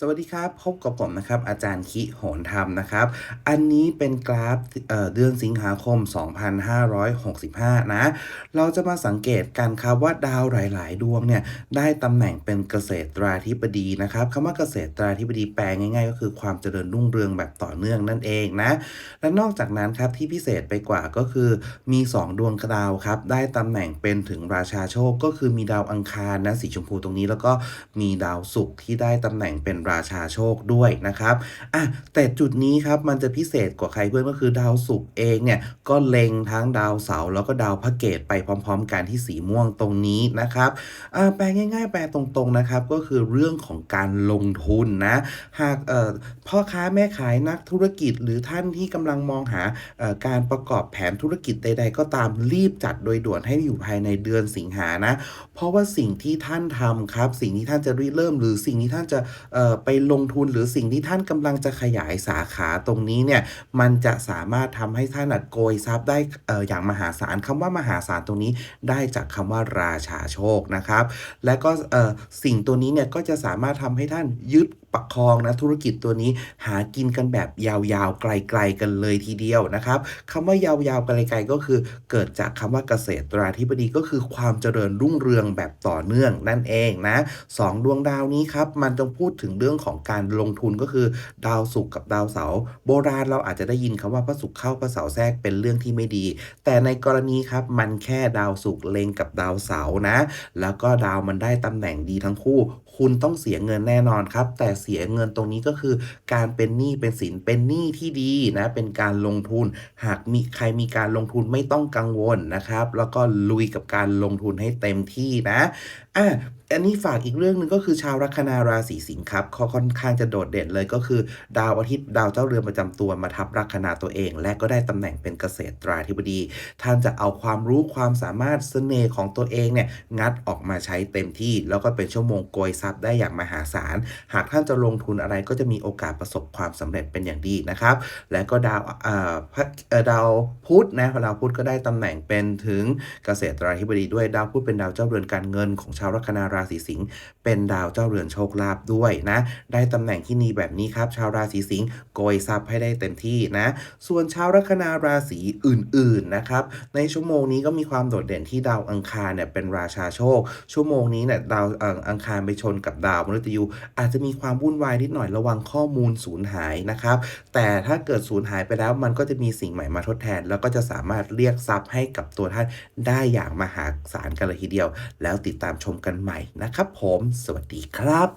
สวัสดีครับ พบกับผมนะครับ อาจารย์คิโหนธรรมนะครับ อันนี้เป็นกราฟเเดือนสิงหาคม 2565 นะ เราจะมาสังเกตกันครับว่าดาวหลาย ๆ ดวงเนี่ยได้ตำแหน่งเป็นเกษตราธิบดีนะครับคำว่าเกษตราธิบดีแปลง่าย ๆ ก็คือความเจริญรุ่งเรืองแบบต่อเนื่องนั่นเองนะ และนอกจากนั้นครับที่พิเศษไปกว่าก็คือมี 2 ดวงดาวครับได้ตำแหน่งเป็นถึงราชาโชค ก็คือมีดาวอังคารนะสีชมพูตรงนี้แล้วก็มีดาวศุกร์ที่ได้ตำแหน่งเป็นราชาโชคด้วยนะครับอะแต่จุดนี้ครับมันจะพิเศษกว่าใครเพื่อนก็คือดาวศุกร์เองเนี่ยก็เล็งทั้งดาวเสาร์แล้วก็ดาวพระเกตไปพร้อม ๆ กันที่สีม่วงตรงนี้นะครับอ่าแปลง่าย ๆ แปลตรงๆนะครับก็คือเรื่องของการลงทุนนะหากเอ่อพ่อค้าแม่ขายนักธุรกิจหรือท่านที่กำลังมองหาเอ่อการประกอบแผนธุรกิจใด ๆ ก็ตามรีบจัดโดยด่วนให้อยู่ภายในเดือนสิงหานะ เพราะว่าสิ่งที่ท่านทำครับ สิ่งที่ท่านจะริเริ่มหรือสิ่งที่ท่านจะเอ่อไปลงทุนหรือสิ่งที่ท่านกำลังจะขยายสาขาตรงนี้เนี่ยมันจะสามารถทำให้ท่านอะโกยทรัพย์ได้เอ่ออย่างมหาศาลคำว่ามหาศาลตรงนี้ได้จากคำว่าราชาโชคนะครับ และก็เอ่อสิ่งตัวนี้เนี่ยก็จะสามารถทำให้ท่านยึดประคองนะธุรกิจตัวนี้หากินกันแบบยาวๆไกลๆกันเลยทีเดียวนะครับคำว่ายาวๆไกลๆก็คือ เกิดจากคำว่าเกษตราธิบดีก็คือความเจริญรุ่งเรืองแบบต่อเนื่องนั่นเองนะสองดวงดาวนี้ครับมันจะพูดถึงเรื่องของการลงทุนก็คือ ดาวศุกร์กับดาวเสาร์โบราณเราอาจจะได้ยินคำว่าพระศุกร์เข้าพระเสาร์แทรกเป็นเรื่องที่ไม่ดี แต่ในกรณีครับมันแค่ดาวศุกร์เล็งกับดาวเสาร์นะ แล้วก็ดาวมันได้ตำแหน่งดีทั้งคู่ คุณต้องเสียเงินแน่นอนครับ แต่เสียเงินตรงนี้ก็คือ การเป็นหนี้เป็นสินเป็นหนี้ที่ดีนะเป็นการลงทุน หากมีใครมีการลงทุนไม่ต้องกังวลนะครับ แล้วก็ลุยกับการลงทุนให้เต็มที่นะอะ อันนี้ฝากอีกเรื่องหนึ่งก็คือชาวลัคนาราศีสิงห์ครับเขาค่อนข้างจะโดดเด่นเลยก็คือ ดาวอาทิตย์ดาวเจ้าเรือนประจำตัวมาทับลัคนาตัวเอง และก็ได้ตำแหน่งเป็นเกษตราธิบดี ท่านจะเอาความรู้ความสามารถเสน่ห์ของตัวเองเนี่ยงัดออกมาใช้เต็มที่ แล้วก็เป็นชั่วโมงโกยทรัพย์ได้อย่างมหาศาล หากท่านจะลงทุนอะไรก็จะมีโอกาสประสบความสำเร็จเป็นอย่างดีนะครับ และก็ดาวเอ่อดาวพุธนะดาวพุธก็ได้ตำแหน่งเป็นถึงเกษตราธิบดีด้วยดาวพุธเป็นดาวเจ้าเรือนการเงินของชาวลัคนาราศีสิงห์เป็นดาวเจ้าเรือนโชคลาภด้วยนะ ได้ตำแหน่งที่ดีแบบนี้ครับ ชาวราศีสิงห์โกยทรัพย์ให้ได้เต็มที่นะ ส่วนชาวลัคนาราศีอื่นๆนะครับในชั่วโมงนี้ก็มีความโดดเด่นที่ดาวอังคารเนี่ยเป็นราชาโชค ชั่วโมงนี้เนี่ยดาวอ่ออังคารไปชนกับดาวมฤตยูอาจจะมีความวุ่นวายนิดหน่อยระวังข้อมูลสูญหายนะครับ แต่ถ้าเกิดสูญหายไปแล้วมันก็จะมีสิ่งใหม่มาทดแทน แล้วก็จะสามารถเรียกทรัพย์ให้กับตัวท่านได้อย่างมหาศาลกันเลยทีเดียว แล้วติดตามชมกันใหม่นะครับผม สวัสดีครับ